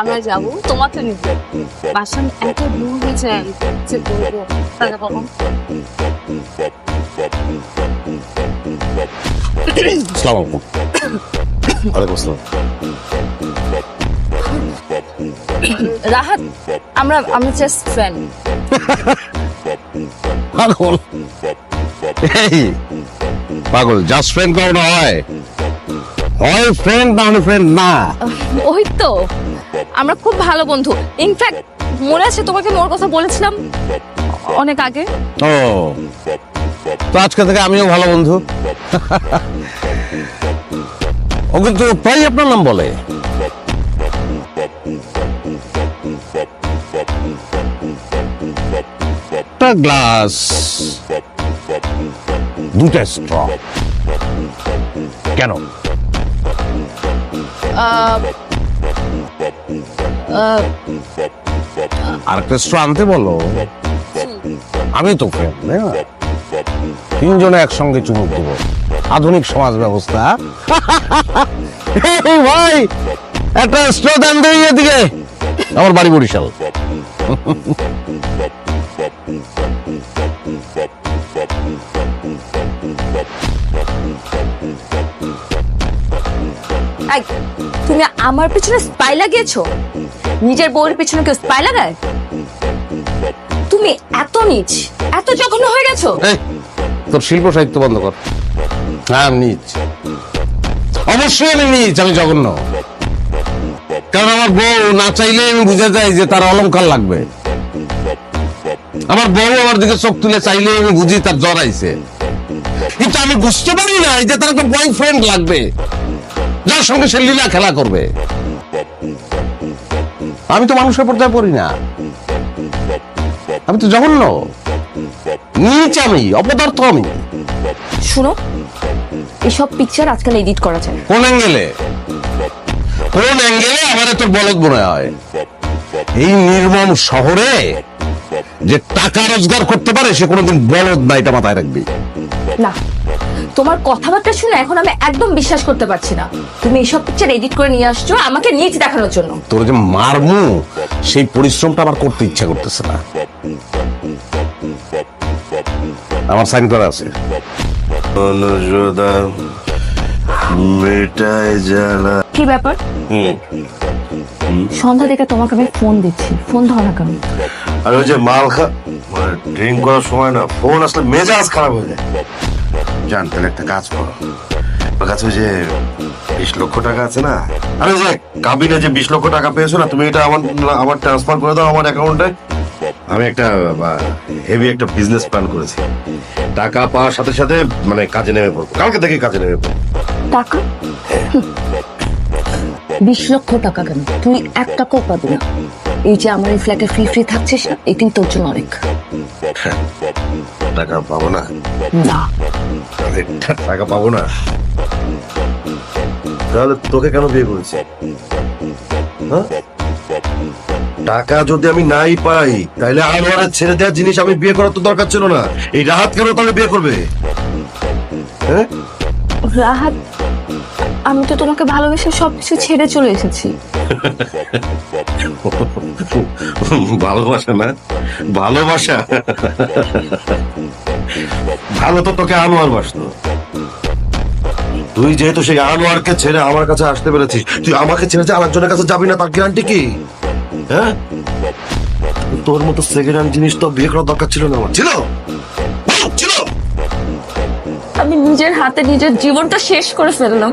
আমরা যাব তোমাকে নিব বাসন এত দূর হয়েছে যে বলব আলাইকুম। আসসালাম। রাহাত আমরা আমরা জাস্ট ফ্রেন্ড পাগল। এই পাগল জাস্ট ফ্রেন্ড কারণ হয়। হয় ফ্রেন্ড না হলে ফ্রেন্ড না। ওই তো। আমরা খুব ভালো বন্ধু। ইনফ্যাক্ট মনে আছে তোমাকে মোর কথা বলেছিলাম অনেক আগে। ও তো আজকে থেকে আমিও ভালো বন্ধু। ও কিন্তু প্রায় আপনার নাম বলে। একটা গ্লাস দুটা স্ট্র কেন? আর একটা আনতে বলো। আমি তো তিনজনে একসঙ্গে চুমুক দেবো। আধুনিক সমাজ ব্যবস্থা। ভাই, একটা দান দেই এদিকে। আমার বাড়ি বরিশাল। তুমি আমার পিছনে স্পাই লাগিয়েছো নিজের বউয়ের পিছনে কেউ স্পাই লাগায়? তুমি এত নিচ, এত জঘন্য হয়ে গেছো। তোর শিল্প সাহিত্য বন্ধ কর। হ্যাঁ অবশ্যই আমি আমি জঘন্য। কারণ আমার বউ না চাইলে আমি বুঝে যাই যে তার অলংকার লাগবে। আমার বউ আমার দিকে চোখ তুলে চাইলে আমি বুঝি তার জ্বর আইছে। কিন্তু আমি বুঝতে পারি না যে তার একটা বয়ফ্রেন্ড লাগবে, যার সঙ্গে সে লীলা খেলা করবে। আমি তো মানুষের পর্যায়ে পড়ি না। আমি তো জঘন্য। নিচ আমি অপদার্থ আমি। শুনো এসব পিকচার আজকাল এডিট করা যায়। কোন অ্যাঙ্গেলে কোন অ্যাঙ্গেলে আমার তোর বলদ মনে হয়? এই নির্মম শহরে যে টাকা রোজগার করতে পারে সে কোনোদিন বলদ না এটা মাথায় রাখবি। না। তোমার কথাবার্তা শুনে এখন আমি একদম বিশ্বাস করতে পারছি না। তুমি এইসব পিকচার এডিট করে নিয়ে আসছো আমাকে নিচ দেখানোর জন্য। তোর যে মারমু সেই পরিশ্রমটা আমার করতে ইচ্ছা করতেছে না। আমার সাইন করা আছে। অনুরোধা মেটায় জ্বালা। কি ব্যাপার? সন্ধ্যা থেকে তোমাকে আমি ফোন দিচ্ছি। ফোন ধরো না কেন? আর ওই যে মাল খা ড্রিঙ্ক করার সময় না ফোন আসলে মেজাজ খারাপ হয়ে যায়। জান তাহলে একটা কাজ করো। কাছে ওই যে বিশ লক্ষ টাকা আছে না আরে যে কাবিনে যে বিশ লক্ষ টাকা পেয়েছ না তুমি এটা আমার আমার ট্রান্সফার করে দাও আমার অ্যাকাউন্টে আমি একটা হেভি একটা বিজনেস প্ল্যান করেছি। টাকা পাওয়ার সাথে সাথে মানে কাজে নেমে পড়ব। কালকে থেকে কাজে নেমে পড়ব। টাকা? বিশ লক্ষ টাকা কেন? তুই এক টাকাও পাবি না। এই যে আমার এই ফ্ল্যাটে ফ্রি ফ্রি থাকছিস না এটাই তোর জন্য অনেক। টাকা পাবো না। না। টাকা পাবো না। তাহলে তোকে কেন বিয়ে করেছি? হ্যাঁ? টাকা যদি আমি নাই পাই তাহলে আনোয়ারের ছেড়ে দেওয়ার জিনিস আমি বিয়ে করার তো দরকার ছিল না। এই রাহাত কেন তাহলে বিয়ে করবে? হ্যাঁ? রাহাত আমি তো তোমাকে ভালোবেসে সবকিছু ছেড়ে চলে এসেছি। ভালোবাসা না? ভালোবাসা? ভালো তো তোকে আনোয়ার বাসতো। তুই যেহেতু সেই আনোয়ারকে ছেড়ে আমার কাছে আসতে পেরেছিস, তুই আমাকে ছেড়ে যে আরেকজনের কাছে যাবি না তার গ্যারান্টি কি? হ্যাঁ? তোর মতো সেকেন্ড হ্যান্ড জিনিস তো বিয়ে করার দরকার ছিল না আমার। ছিল? ছিল? আমি নিজের হাতে নিজের জীবনটা শেষ করে ফেললাম।